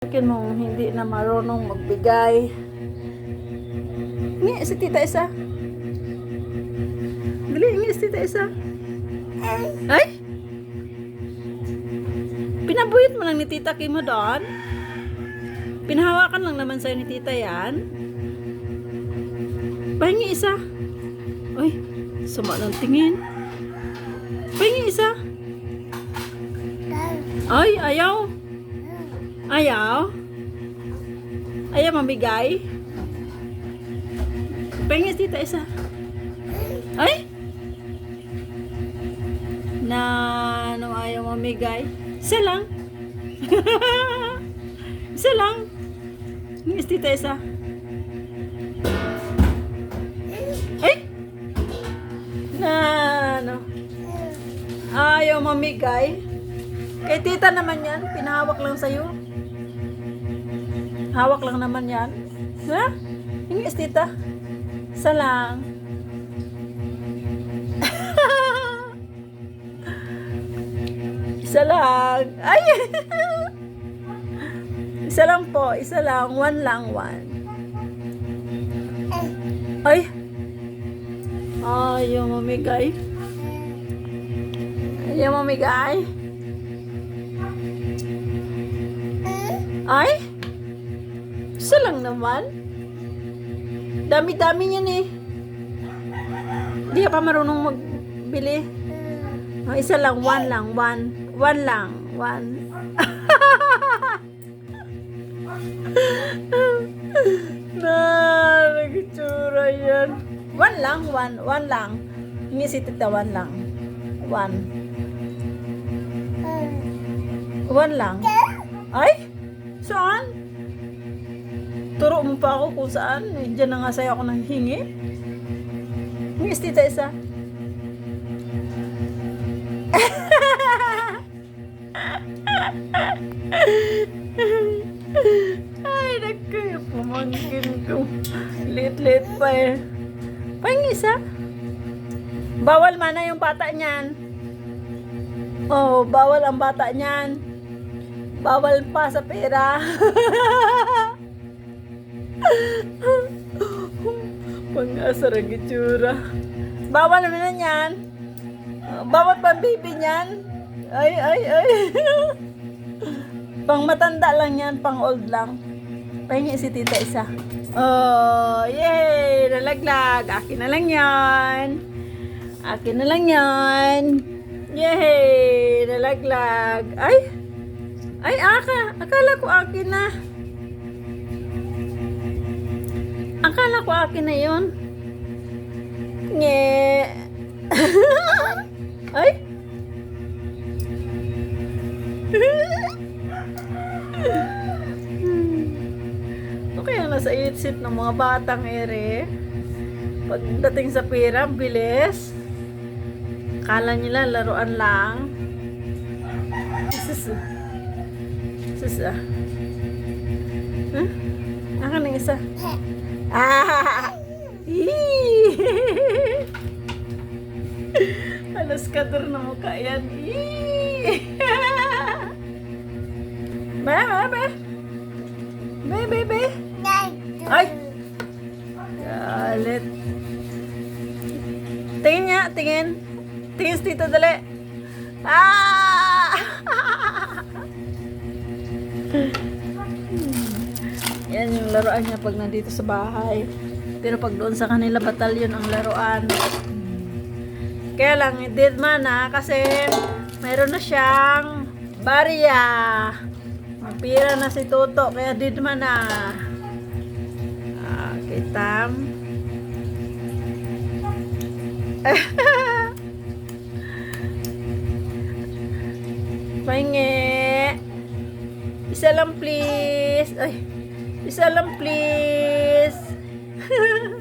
Akin mong hindi na marunong magbigay. Ngi, si tita isa. Dali, ngi, si tita isa. Ay! Pinabuyot mo lang ni tita Kim mo doon? Pinahawakan lang naman sa'yo ni tita yan? Pahingi isa. Ay, sama ng tingin. Pahingi isa. Ay, ayaw. Ayaw. Ayaw mamigay. Pahingi si tita isa. Ay! Na, ano ayaw mamigay. Isa lang. isa lang. Pahingi si tita isa. Ay! Na, ano. Ayaw mamigay. Kay tita naman yan. Pinahawak lang sa'yo. Hawak lang naman yan. Ha? Ingis tita. Isa lang. isa lang. Ay! isa lang po. Isa lang. One lang. One. Ay! Ayaw mamigay. Ayaw mamigay. Ay! Isa lang naman. Dami-dami niyan eh. Hindi ka pa marunong magbili. Oh, isa lang, one lang, one. One lang, one. na, nagitsura yan. One lang, one, one lang. Si tita, one lang. One. One lang. Ay! Saan? Turo mo pa ako kung saan. Diyan na nga sa'yo ako nang hingi. Si tita isa. Ay, naku, pamangkin ko. Lit-lit pa eh. Pahingi isa. Bawal mana yung bata niyan. Oh, bawal ang bata niyan. Bawal pa sa pera. Pang-asar ang itsura. Bawal naman na yan. Bawal pa ang baby niyan. Ay, ay, ay. pang matanda lang yan, pang old lang. Pahingi si tita isa. Oh, yay! Nalaglag. Akin na lang yan. Akin na lang yan. Yay! Nalaglag. Ay! Ay, aka. Akala ko akin na. Akala ko akin na yun. Nye. Ay. Ano kaya nasa isip ng mga batang ere? Pagdating sa pera, ang bilis. Kala nila laruan lang. Sus. Sus ah. Huh? Akan ng isa. Ah! Alas kadur na mukha yan. Be, be, be. Be, be, be. Ay! Galit. Tingin niya, tingin. Tingin si Tito, dali. Ah! Laruan niya pag nandito sa bahay. Pero pag doon sa kanila batalyon ang laruan. Kaya lang, hindi man na kasi mayroon na siyang barya. Mapira na si Toto, kaya di man na. Ah, kitam. Pahingi. Isa lang please. Ay, isa lang please.